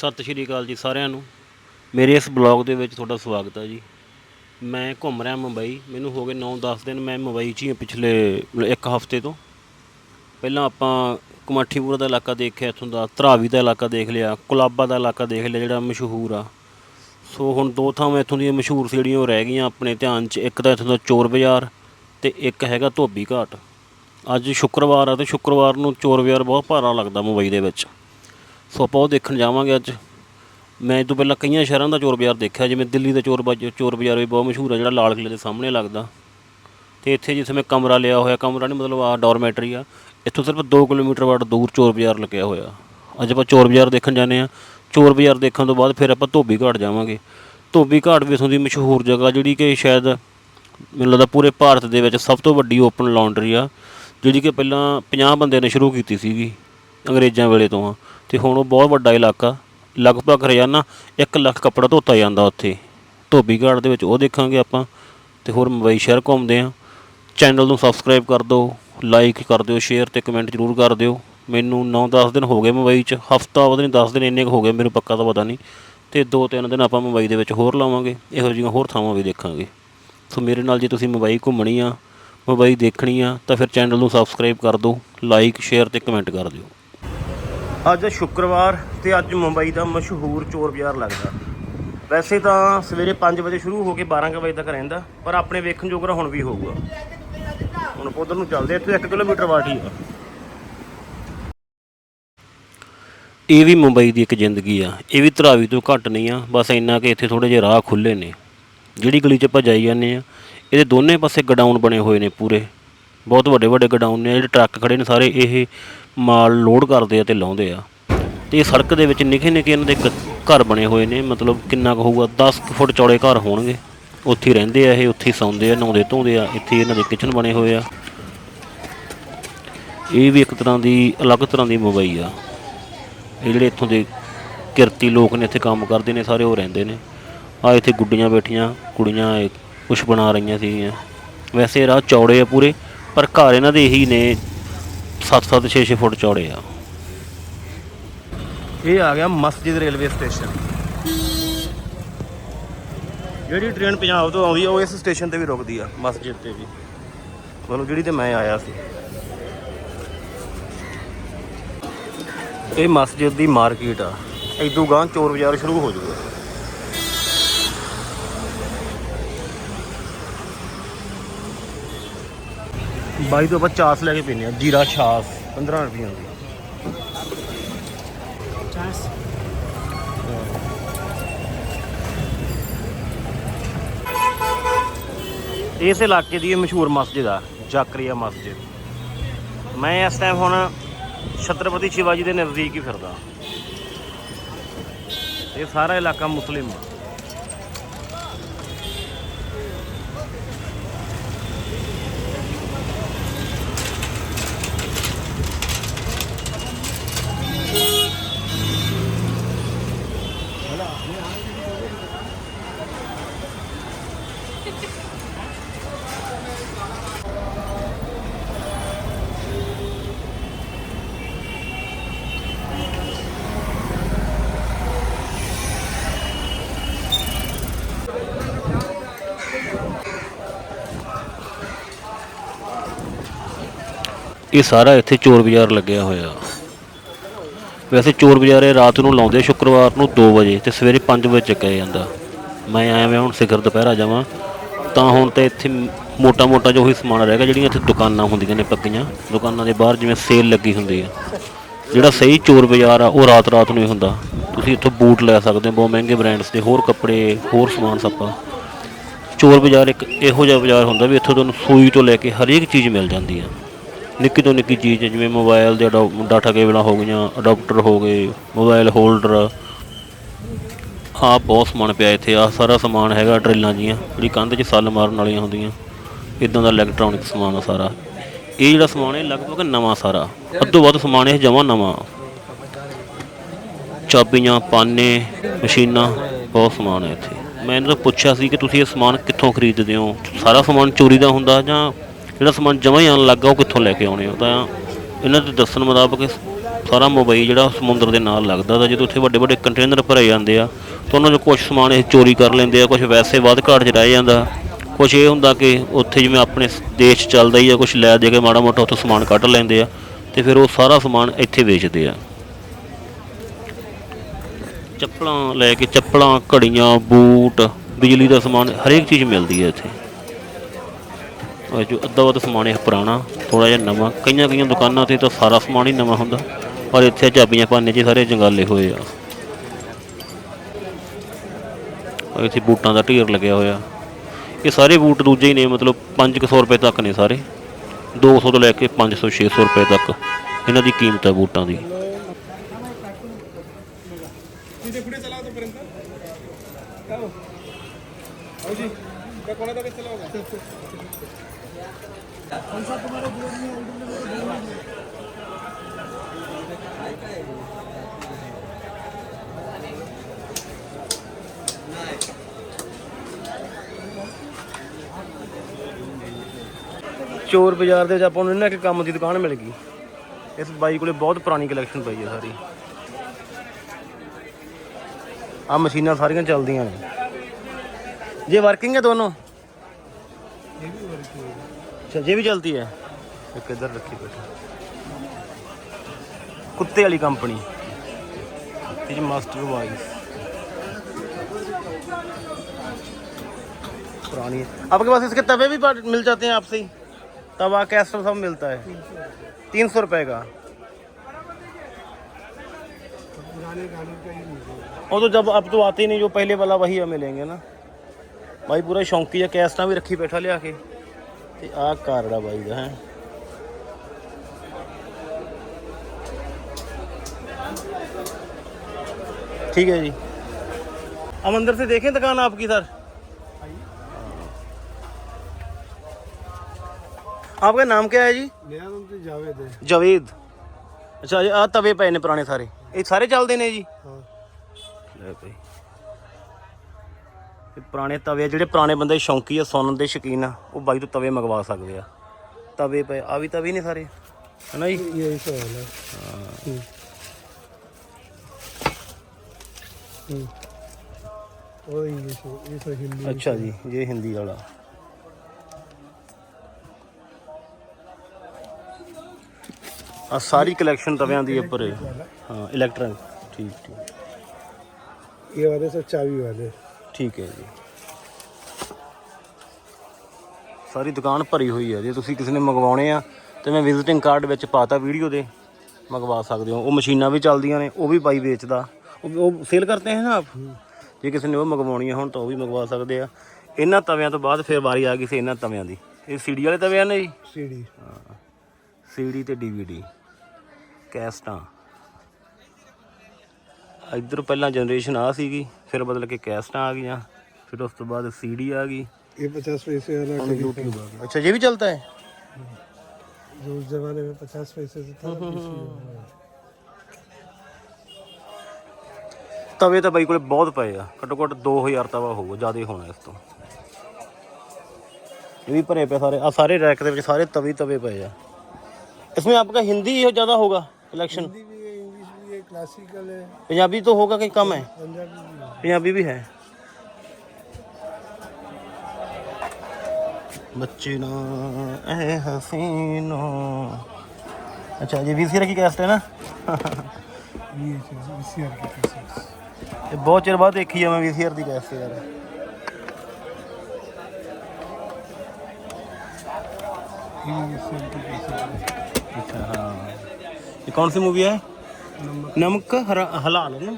ਸਤਿ ਸ਼੍ਰੀ ਅਕਾਲ ਜੀ ਸਾਰਿਆਂ ਨੂੰ। ਮੇਰੇ ਇਸ ਬਲੌਗ ਦੇ ਵਿੱਚ ਤੁਹਾਡਾ ਸਵਾਗਤ ਹੈ ਜੀ। ਮੈਂ ਘੁੰਮ ਰਿਹਾ ਮੁੰਬਈ। ਮੈਨੂੰ ਹੋ ਗਏ 9-10 ਦਿਨ ਮੈਂ ਮੁੰਬਈ 'ਚ ਹੀ ਹਾਂ ਪਿਛਲੇ ਇੱਕ ਹਫ਼ਤੇ ਤੋਂ। ਪਹਿਲਾਂ ਆਪਾਂ ਕਮਾਠੀਪੁਰਾ ਦਾ ਇਲਾਕਾ ਦੇਖਿਆ, ਇੱਥੋਂ ਦਾ ਧਰਾਵੀ ਦਾ ਇਲਾਕਾ ਦੇਖ ਲਿਆ, ਕੁਲਾਬਾ ਦਾ ਇਲਾਕਾ ਦੇਖ ਲਿਆ ਜਿਹੜਾ ਮਸ਼ਹੂਰ ਆ। ਸੋ ਹੁਣ ਦੋ ਥਾਵਾਂ ਇੱਥੋਂ ਦੀਆਂ ਮਸ਼ਹੂਰ ਸੀ ਜਿਹੜੀਆਂ ਉਹ ਰਹਿ ਗਈਆਂ ਆਪਣੇ ਧਿਆਨ 'ਚ। ਇੱਕ ਤਾਂ ਇੱਥੋਂ ਦਾ ਚੋਰ ਬਾਜ਼ਾਰ ਤੇ ਇੱਕ ਹੈਗਾ ਧੋਬੀ ਘਾਟ। ਅੱਜ ਸ਼ੁੱਕਰਵਾਰ ਆ ਤੇ ਸ਼ੁੱਕਰਵਾਰ ਨੂੰ ਚੋਰ ਬਾਜ਼ਾਰ ਬਹੁਤ ਭਾਰਾ ਲੱਗਦਾ ਮੁੰਬਈ ਦੇ ਵਿੱਚ। ਸੋ ਆਪਾਂ ਉਹ ਦੇਖਣ ਜਾਵਾਂਗੇ ਅੱਜ। ਮੈਂ ਇਹ ਤੋਂ ਪਹਿਲਾਂ ਕਈਆਂ ਸ਼ਹਿਰਾਂ ਦਾ ਚੋਰ ਬਾਜ਼ਾਰ ਦੇਖਿਆ, ਜਿਵੇਂ ਦਿੱਲੀ ਦਾ ਚੋਰ ਬਾਜ਼, ਚੋਰ ਬਾਜ਼ਾਰ ਵੀ ਬਹੁਤ ਮਸ਼ਹੂਰ ਹੈ ਜਿਹੜਾ ਲਾਲ ਕਿਲ੍ਹੇ ਦੇ ਸਾਹਮਣੇ ਲੱਗਦਾ। ਤੇ ਇੱਥੇ ਜਿੱਥੇ ਮੈਂ ਕਮਰਾ ਲਿਆ ਹੋਇਆ, ਕਮਰਾ ਨਹੀਂ ਮਤਲਬ ਆ ਡੋਰਮੈਟਰੀ ਆ, ਇੱਥੋਂ ਸਿਰਫ 2 ਕਿਲੋਮੀਟਰ ਬਾਅਦ ਦੂਰ ਚੋਰ ਬਾਜ਼ਾਰ ਲੱਗਿਆ ਹੋਇਆ। ਅੱਜ ਆਪਾਂ ਚੋਰ ਬਾਜ਼ਾਰ ਦੇਖਣ ਜਾਂਦੇ ਆ ਚੋਰ ਬਾਜ਼ਾਰ ਦੇਖਣ ਤੋਂ ਬਾਅਦ ਫਿਰ ਆਪਾਂ ਧੋਬੀ ਘਾਟ ਜਾਵਾਂਗੇ। ਧੋਬੀ ਘਾਟ ਵੀ ਇਥੋਂ ਦੀ ਮਸ਼ਹੂਰ ਜਗ੍ਹਾ, ਜਿਹੜੀ ਕਿ ਸ਼ਾਇਦ ਮੈਨੂੰ ਲੱਗਦਾ ਪੂਰੇ ਭਾਰਤ ਦੇ ਵਿੱਚ ਸਭ ਤੋਂ ਵੱਡੀ ਓਪਨ ਲਾਉਂਡਰੀ ਆ, ਜਿਹੜੀ ਕਿ ਪਹਿਲਾਂ 50 ਬੰਦਿਆਂ ਨੇ ਸ਼ੁਰੂ ਕੀਤੀ ਸੀਗੀ, ਅੰਗਰੇਜ਼ਾਂ ਵੇਲੇ ਤੋਂ ਆ। ਤੇ ਹੁਣ ਉਹ ਬਹੁਤ ਵੱਡਾ ਇਲਾਕਾ, ਲਗਭਗ ਰੋਜ਼ਾਨਾ 1 ਲੱਖ ਕੱਪੜਾ ਧੋਤਾ ਜਾਂਦਾ ਉੱਥੇ। ਧੋਬੀ ਘਾਟ ਦੇ ਵਿੱਚ ਉਹ ਦੇਖਾਂਗੇ ਆਪਾਂ ਤੇ ਹੋਰ ਮੁੰਬਈ ਸ਼ਹਿਰ ਘੁੰਮਦੇ ਆ ਚੈਨਲ ਨੂੰ ਸਬਸਕ੍ਰਾਈਬ ਕਰ ਦਿਓ, ਲਾਈਕ ਕਰ ਦਿਓ, ਸ਼ੇਅਰ ਤੇ ਕਮੈਂਟ ਜ਼ਰੂਰ ਕਰ ਦਿਓ। ਮੈਨੂੰ 9-10 ਦਿਨ ਹੋ ਗਏ ਮੁੰਬਈ 'ਚ, ਹਫਤਾ ਪਤਾ ਨਹੀਂ 10 ਦਿਨ ਇੰਨੇ ਕੁ ਹੋ ਗਏ, ਮੈਨੂੰ ਪੱਕਾ ਤਾਂ ਪਤਾ ਨਹੀਂ। ਤੇ 2-3 ਦਿਨ ਆਪਾਂ ਮੁੰਬਈ ਦੇ ਵਿੱਚ ਹੋਰ ਲਾਵਾਂਗੇ, ਇਹੋ ਜਿਹੀਆਂ ਹੋਰ ਥਾਵਾਂ ਵੀ ਦੇਖਾਂਗੇ। ਸੋ ਮੇਰੇ ਨਾਲ ਜੇ ਤੁਸੀਂ ਮੁੰਬਈ ਘੁੰਮਣੀ ਆ, ਮੁੰਬਈ ਦੇਖਣੀ ਆ, ਤਾਂ ਫਿਰ ਚੈਨਲ ਨੂੰ ਸਬਸਕ੍ਰਾਈਬ ਕਰ ਦਿਓ, ਲਾਈਕ, ਸ਼ੇਅਰ ਤੇ ਕਮੈਂਟ ਕਰ ਦਿਓ। ਅੱਜ ਸ਼ੁੱਕਰਵਾਰ ਤੇ ਅੱਜ ਮੁੰਬਈ ਦਾ ਮਸ਼ਹੂਰ ਚੋਰ ਬਾਜ਼ਾਰ ਲੱਗਦਾ। ਵੈਸੇ ਤਾਂ ਸਵੇਰੇ 5 ਵਜੇ ਸ਼ੁਰੂ ਹੋ ਕੇ 12 ਕੁ ਵਜੇ ਤੱਕ ਰਹਿੰਦਾ, ਪਰ ਆਪਣੇ ਵੇਖਣ ਜੋਗਰਾ ਹੁਣ ਵੀ ਹੋਊਗਾ। ਹੁਣ ਉਧਰ ਨੂੰ ਚੱਲਦੇ ਇੱਥੇ 1 ਕਿਲੋਮੀਟਰ ਬਾਟ ਆ। ਇਹ ਵੀ ਮੁੰਬਈ ਦੀ ਇੱਕ ਜ਼ਿੰਦਗੀ ਆ। ਇਹ ਵੀ ਧਰਾਵੀ ਤੋਂ ਘੱਟ ਨਹੀਂ ਆ, ਬਸ ਇੰਨਾ ਕਿ ਇੱਥੇ ਥੋੜੇ ਜਿਹੇ ਰਾਹ ਖੁੱਲੇ ਨੇ। ਜਿਹੜੀ ਗਲੀ 'ਚ ਆਪਾਂ ਜਾਈ ਜਾਂਦੇ ਆ ਇਹਦੇ ਦੋਨੇ ਪਾਸੇ ਗਡਾਊਨ ਬਣੇ ਹੋਏ ਨੇ ਪੂਰੇ। ਬਹੁਤ ਵੱਡੇ ਵੱਡੇ ਗਡਾਊਨ ਨੇ, ਜਿਹੜੇ ਟਰੱਕ ਖੜੇ ਨੇ ਸਾਰੇ, ਇਹ ਮਾਲ ਲੋਡ ਕਰਦੇ ਆ ਤੇ ਲਾਉਂਦੇ ਆ। ਤੇ ਇਹ ਸੜਕ ਦੇ ਵਿੱਚ ਨਿੱਕੇ ਨਿੱਕੇ ਇਹਨਾਂ ਦੇ ਕ- ਘਰ ਬਣੇ ਹੋਏ ਨੇ, ਮਤਲਬ ਕਿੰਨਾ ਕੁ ਹੋਊਗਾ? 10 ਕੁ ਫੁੱਟ ਚੌੜੇ ਘਰ ਹੋਣਗੇ। ਉੱਥੇ ਹੀ ਰਹਿੰਦੇ ਆ ਇਹ, ਉੱਥੇ ਸੌਂਦੇ ਆ, ਨਹਾਉਂਦੇ, ਧੋਂਦੇ ਆ। ਇੱਥੇ ਇਹਨਾਂ ਦੇ ਕਿਚਨ ਬਣੇ ਹੋਏ ਆ। ਇਹ ਵੀ ਇੱਕ ਤਰ੍ਹਾਂ ਦੀ, ਅਲੱਗ ਤਰ੍ਹਾਂ ਦੀ ਮੁੰਬਈ ਆ। ਇਹ ਜਿਹੜੇ ਇੱਥੋਂ ਦੇ ਕਿਰਤੀ ਲੋਕ ਨੇ, ਇੱਥੇ ਕੰਮ ਕਰਦੇ ਨੇ, ਸਾਰੇ ਉਹ ਰਹਿੰਦੇ ਨੇ। ਆ ਇੱਥੇ ਗੁੱਡੀਆਂ ਬੈਠੀਆਂ, ਕੁੜੀਆਂ ਕੁਛ ਬਣਾ ਰਹੀਆਂ ਸੀਗੀਆਂ। ਵੈਸੇ ਰਾਹ ਚੌੜੇ ਆ ਪੂਰੇ, ਪਰ ਘਰ ਇਹਨਾਂ ਦੇ ਇਹੀ ਨੇ। 7-7 6-6 ਫੁੱਟ ਚੌੜੇ ਆ। ਇਹ ਆ ਗਿਆ ਮਸਜਿਦ ਰੇਲਵੇ ਸਟੇਸ਼ਨ। ਜਿਹੜੀ ਟ੍ਰੇਨ ਪੰਜਾਬ ਤੋਂ ਆਉਂਦੀ ਆ, ਉਹ ਇਸ ਸਟੇਸ਼ਨ ਤੇ ਵੀ ਰੁਕਦੀ ਆ, ਮਸਜਿਦ ਤੇ ਵੀ। ਮਤਲਬ ਜਿਹੜੀ ਤੇ ਮੈਂ ਆਇਆ ਸੀ। ਇਹ ਮਸਜਿਦ ਦੀ ਮਾਰਕੀਟ ਆ। ਇਦੋਂ ਗਾਂ ਚੋਰ ਬਾਜ਼ਾਰ ਸ਼ੁਰੂ ਹੋ ਜਾਊਗਾ ਬਾਈ ਤੋਂ ਆਪਾਂ ਚਾਸ ਲੈ ਕੇ ਪੀਨੇ ਆ ਜੀਰਾ ਛਾਸ 15 ਰੁਪਈਆਂ ਦੀ। ਇਸ ਇਲਾਕੇ ਦੀ ਇਹ ਮਸ਼ਹੂਰ ਮਸਜਿਦ ਆ ਜਾਕਰੀਆ ਮਸਜਿਦ। ਮੈਂ ਇਸ ਟਾਈਮ ਹੁਣ ਛਤਰਪਤੀ ਸ਼ਿਵਾਜੀ ਦੇ ਨਜ਼ਦੀਕ ਹੀ ਫਿਰਦਾ। ਇਹ ਸਾਰਾ ਇਲਾਕਾ ਮੁਸਲਿਮ ਆ। ਇਹ ਸਾਰਾ ਇੱਥੇ ਚੋਰ ਬਾਜ਼ਾਰ ਲੱਗਿਆ ਹੋਇਆ। ਵੈਸੇ ਚੋਰ ਬਾਜ਼ਾਰ ਇਹ ਰਾਤ ਨੂੰ ਲਾਉਂਦੇ, ਸ਼ੁੱਕਰਵਾਰ ਨੂੰ 2 ਵਜੇ ਤੇ ਸਵੇਰੇ 5 ਵਜੇ ਚੱਕਿਆ ਜਾਂਦਾ। ਮੈਂ ਆਇਆ, ਮੈਂ ਹੁਣ ਸਿਖਰ ਦੁਪਹਿਰਾ ਜਾਵਾਂ। ਤਾਂ ਹੁਣ ਤੇ ਇੱਥੇ ਮੋਟਾ ਮੋਟਾ ਜੋ ਹੀ ਸਮਾਨ ਰਹਿ ਗਿਆ, ਜਿਹੜੀਆਂ ਇੱਥੇ ਦੁਕਾਨਾਂ ਹੁੰਦੀਆਂ ਨੇ ਪੱਕੀਆਂ, ਦੁਕਾਨਾਂ ਦੇ ਬਾਹਰ ਜਿਵੇਂ ਸੇਲ ਲੱਗੀ ਹੁੰਦੀ ਆ। ਜਿਹੜਾ ਸਹੀ ਚੋਰ ਬਾਜ਼ਾਰ ਆ, ਉਹ ਰਾਤ ਰਾਤ ਨੂੰ ਹੀ ਹੁੰਦਾ। ਤੁਸੀਂ ਇੱਥੋਂ ਬੂਟ ਲੈ ਸਕਦੇ ਹੋ, ਬਹੁਤ ਮਹਿੰਗੇ ਬ੍ਰਾਂਡਸ ਦੇ, ਹੋਰ ਕੱਪੜੇ, ਹੋਰ ਸਮਾਨ ਸੱਪਾ। ਚੋਰ ਬਾਜ਼ਾਰ ਇੱਕ ਇਹੋ ਜਿਹਾ ਬਾਜ਼ਾਰ ਹੁੰਦਾ ਵੀ ਇੱਥੋਂ ਤੁਹਾਨੂੰ ਸੂਈ ਤੋਂ ਲੈ ਕੇ ਹਰੇਕ ਚੀਜ਼ ਮਿਲ ਜਾਂਦੀ ਆ। ਨਿੱਕੀ ਤੋਂ ਨਿੱਕੀ ਚੀਜ਼ ਜਿਵੇਂ ਮੋਬਾਈਲ ਦੇ ਡਾਟਾ ਕੇਬਲਾਂ ਹੋ ਗਈਆਂ ਅਡਾਪਟਰ ਹੋ ਗਏ ਮੋਬਾਈਲ ਹੋਲਡਰ ਆਹ ਬਹੁਤ ਸਮਾਨ ਪਿਆ ਇੱਥੇ ਆ ਸਾਰਾ ਸਮਾਨ ਹੈਗਾ ਡਰਿੱਲਾਂ ਜੀਆਂ, ਜਿਹੜੀ ਕੰਧ 'ਚ ਸੱਲ ਮਾਰਨ ਵਾਲੀਆਂ ਹੁੰਦੀਆਂ। ਇਦਾਂ ਦਾ ਇਲੈਕਟ੍ਰੋਨਿਕ ਸਮਾਨ ਆ ਸਾਰਾ। ਇਹ ਜਿਹੜਾ ਸਮਾਨ ਹੈ ਲਗਭਗ ਨਵਾਂ ਸਾਰਾ। ਅੱਧੋ ਵੱਧ ਸਮਾਨ ਇਹ ਜਮਾਂ ਨਵਾਂ। ਚਾਬੀਆਂ, ਪਾਨੇ, ਮਸ਼ੀਨਾਂ, ਬਹੁਤ ਸਮਾਨ ਹੈ ਇੱਥੇ। ਮੈਂ ਇਹਨਾਂ ਤੋਂ ਪੁੱਛਿਆ ਸੀ ਕਿ ਤੁਸੀਂ ਇਹ ਸਮਾਨ ਕਿੱਥੋਂ ਖਰੀਦਦੇ ਹੋ? ਸਾਰਾ ਸਮਾਨ ਚੋਰੀ ਦਾ ਹੁੰਦਾ ਜਾਂ ਜਿਹੜਾ ਸਮਾਨ ਜਮਾਂ ਹੀ ਆਉਣ ਲੱਗਾ, ਉਹ ਕਿੱਥੋਂ ਲੈ ਕੇ ਆਉਣੇ ਹੋ ਤਾਂ ਇਹਨਾਂ ਦੇ ਦੱਸਣ ਮੁਤਾਬਕ ਸਾਰਾ ਮੁੰਬਈ ਜਿਹੜਾ ਸਮੁੰਦਰ ਦੇ ਨਾਲ ਲੱਗਦਾ ਤਾਂ ਜਦੋਂ ਉੱਥੇ ਵੱਡੇ ਵੱਡੇ ਕੰਟੇਨਰ ਭਰੇ ਜਾਂਦੇ ਆ, ਤਾਂ ਉਹਨਾਂ 'ਚੋਂ ਕੁਝ ਸਮਾਨ ਇਹ ਚੋਰੀ ਕਰ ਲੈਂਦੇ ਆ ਕੁਝ ਵੈਸੇ ਵੱਧ ਘਾਟ 'ਚ ਰਹਿ ਜਾਂਦਾ। ਕੁਝ ਇਹ ਹੁੰਦਾ ਕਿ ਉੱਥੇ ਜਿਵੇਂ ਆਪਣੇ ਦੇਸ਼ 'ਚ ਚੱਲਦਾ ਹੀ ਆ ਕੁਝ ਲੈ ਦੇ ਕੇ ਮਾੜਾ ਮੋਟਾ ਉੱਥੋਂ ਸਮਾਨ ਕੱਢ ਲੈਂਦੇ ਆ, ਤੇ ਫਿਰ ਉਹ ਸਾਰਾ ਸਮਾਨ ਇੱਥੇ ਵੇਚਦੇ ਆ। ਚੱਪਲਾਂ ਲੈ ਕੇ, ਚੱਪਲਾਂ, ਘੜੀਆਂ, ਬੂਟ, ਬਿਜਲੀ ਦਾ ਸਮਾਨ ਹਰੇਕ ਚੀਜ਼ ਮਿਲਦੀ ਹੈ ਇੱਥੇ। ਜੋ ਅੱਧਾ ਵੱਧ ਸਮਾਨ ਇਹ ਪੁਰਾਣਾ ਥੋੜਾ ਜਿਹਾ ਨਵਾਂ। ਕਈਆਂ ਕਈਆਂ ਦੁਕਾਨਾਂ ਤੇ ਤਾਂ ਸਾਰਾ ਸਮਾਨ ਹੀ ਨਵਾਂ ਹੁੰਦਾ, ਪਰ ਇੱਥੇ ਚਾਬੀਆਂ ਭਾਨੇ ਜੀ ਸਾਰੇ ਜੰਗਾਲੇ ਹੋਏ ਆ। ਔਰ ਇੱਥੇ ਬੂਟਾਂ ਦਾ ਢੇਰ ਲੱਗਿਆ ਹੋਇਆ। ਇਹ ਸਾਰੇ ਬੂਟ ਦੂਜੇ ਹੀ ਨੇ, ਮਤਲਬ 500 ਰੁਪਏ ਤੱਕ ਨੇ ਸਾਰੇ। 200 ਤੋਂ ਲੈ ਕੇ 500 600 ਰੁਪਏ ਤੱਕ ਇਹਨਾਂ ਦੀ ਕੀਮਤ ਹੈ ਬੂਟਾਂ ਦੀ। ਜੀ ਕੋਣਾ ਦਾ ਕਿੱਥੇ ਲਾਉਗਾ ਚੋਰ ਬਾਜ਼ਾਰ ਦੇ ਵਿੱਚ ਆਪਾਂ ਨੂੰ ਇਹਨਾਂ ਇੱਕ ਕੰਮ ਦੀ ਦੁਕਾਨ ਮਿਲ ਗਈ। ਇਸ ਬਾਈ ਕੋਲੇ ਬਹੁਤ ਪੁਰਾਣੀ ਕਲੈਕਸ਼ਨ ਪਈ ਹੈ ਸਾਰੀ। ਆ ਮਸ਼ੀਨਾਂ ਸਾਰੀਆਂ ਚੱਲਦੀਆਂ ਨੇ। ਜੇ ਵਰਕਿੰਗ ਹੈ ਦੋਨੋਂ? ਇਹ ਵੀ ਵਰਕਿੰਗ ਹੈ अच्छा ये भी चलती है? एक इधर रखी बैठे। कुत्ते वाली कंपनी। मास्टर वाइस पुरानी है। आपके पास इसके तवे भी मिल जाते हैं आपसे ही? तवा कैस्टर सब मिलता है। तीन सौ रुपये का। और तो जब अब तो आते ही नहीं जो पहले वाला वही मिलेंगे ना। भाई पूरा शौकी है कैस्टा भी रखी बैठा लिया के ਤੇ ਆਹ ਕਾਰੜਾ ਬਾਈ ਦਾ ਹੈ ठीक है जी हम अंदर से देखें दुकान आपकी सर आपका नाम क्या है जी ਮੇਰਾ ਨਾਮ ਤੇ ਜਾਵੇਦ ਹੈ ਜਵੇਦ ਅੱਛਾ ਜੀ ਆ ਤਵੇ ਪਏ ਨੇ ਪੁਰਾਣੇ ਸਾਰੇ ਇਹ ਸਾਰੇ ਚੱਲਦੇ ਨੇ ਜੀ ਹਾਂ ਲੈ ਬਈ ਇਹ ਪੁਰਾਣੇ ਤਵੇ ਜਿਹੜੇ ਪੁਰਾਣੇ ਬੰਦੇ ਸ਼ੌਂਕੀ ਆ ਸੁਣਨ ਦੇ ਸ਼ੌਕੀਨ ਆ ਉਹ ਬਾਈ ਤੋਂ ਤਵੇ ਮੰਗਵਾ ਸਕਦੇ ਆ। ਤਵੇ ਪਏ ਆ ਵੀ ਤਵੇ ਨੇ ਸਾਰੇ? ਹਨਾ ਜੀ? ਇਹ ਇਸਾ ਵਾਲਾ ਹਾਂ। ਉਹ ਇੰਗਲਿਸ਼ ਇਹ ਤਾਂ ਹਿੰਦੀ ਅੱਛਾ ਜੀ ਇਹ ਹਿੰਦੀ ਵਾਲਾ। ਆ ਸਾਰੀ ਕਲੈਕਸ਼ਨ ਤਵਿਆਂ ਦੀ ਉੱਪਰ। ਹੈ ਹਾਂ ਇਲੈਕਟ੍ਰੋਨਿਕ ਠੀਕ ਠੀਕ। ਇਹ ਵਾਲੇ ਸਭ ਚਾਬੀ ਵਾਲੇ। ਠੀਕ ਹੈ ਜੀ। ਸਾਰੀ ਦੁਕਾਨ ਭਰੀ ਹੋਈ ਹੈ ਜੇ। ਤੁਸੀਂ ਕਿਸੇ ਨੇ ਮੰਗਵਾਉਣੇ ਆ ਤੇ ਮੈਂ ਵਿਜ਼ਿਟਿੰਗ ਕਾਰਡ ਵਿੱਚ ਪਾਤਾ ਵੀਡੀਓ ਦੇ ਮੰਗਵਾ ਸਕਦੇ ਹੋ। ਉਹ ਮਸ਼ੀਨਾਂ ਵੀ ਚੱਲਦੀਆਂ ਨੇ ਉਹ ਵੀ ਬਾਈ ਵੇਚਦਾ। ਉਹ ਸੇਲ ਕਰਤੇ ਹੈ ਨਾ ਆਪ? ਜੇ ਕਿਸੇ ਨੇ ਉਹ ਮੰਗਵਾਉਣੀਆਂ ਹੋਣ ਤਾਂ ਉਹ ਵੀ ਮੰਗਵਾ ਸਕਦੇ ਆ। ਇਹਨਾਂ ਤਵਿਆਂ ਤੋਂ ਬਾਅਦ ਫਿਰ ਵਾਰੀ ਆ ਗਈ ਸੀ ਇਹਨਾਂ ਤਵਿਆਂ ਦੀ। ਇਹ ਸੀਡੀ ਵਾਲੇ ਤਵੇ ਆ ਨੇ ਜੀ? ਸੀਡੀ। ਸੀਡੀ ਤੇ ਡੀਵੀਡੀ। ਕੈਸਟਾਂ। ਇੱਧਰ ਪਹਿਲਾਂ ਜਨਰੇਸ਼ਨ ਆ ਸੀਗੀ ਫਿਰ ਬਦਲ ਕੇ ਕੈਸਟਾਂ ਆ ਗਈਆਂ ਫਿਰ ਉਸ ਤੋਂ ਬਾਅਦ ਸੀਡੀ ਆ ਗਈ ये पचास पैसे वाला ਹੁਣ टेलीफोन YouTube ਆ ਗਿਆ ਅੱਛਾ ਇਹ ਵੀ ਚੱਲਦਾ ਹੈ जो उस जमाने में पचास पैसे से था ना, PC वाला। ਤਵੇ ਤਾਂ ਬਾਈ ਕੋਲੇ ਬਹੁਤ ਪਏ ਆ ਘੱਟੋ ਘੱਟ 2000 ਤਵਾ ਹੋਊਗਾ ਜ਼ਿਆਦਾ ਹੀ ਹੋਣਾ ਇਸ ਤੋਂ ਇਹ ਵੀ ਭਰੇ ਪਏ ਸਾਰੇ ਆ ਸਾਰੇ ਰੈਕ ਦੇ ਵਿੱਚ ਸਾਰੇ ਤਵੇ ਹੀ ਤਵੇ ਪਏ ਆ इसमें आपका हिंदी ही ज़्यादा होगा कलेक्शन हिंदी भी है इंग्लिश भी है क्लासिकल है। पंजाबी तो होगा कहीं कम है। पंजाबी भी है। बच्चे ना ए हसीनो। अच्छा ये वीसीआर की कैसेट है ना? ये वीसीआर की कैसेट बहुत चिर बाद देखी है मैं वीसीआर की कैसेट यार। अच्छा हाँ। ये कौन सी मूवी है? नमक हरा हलाल है ना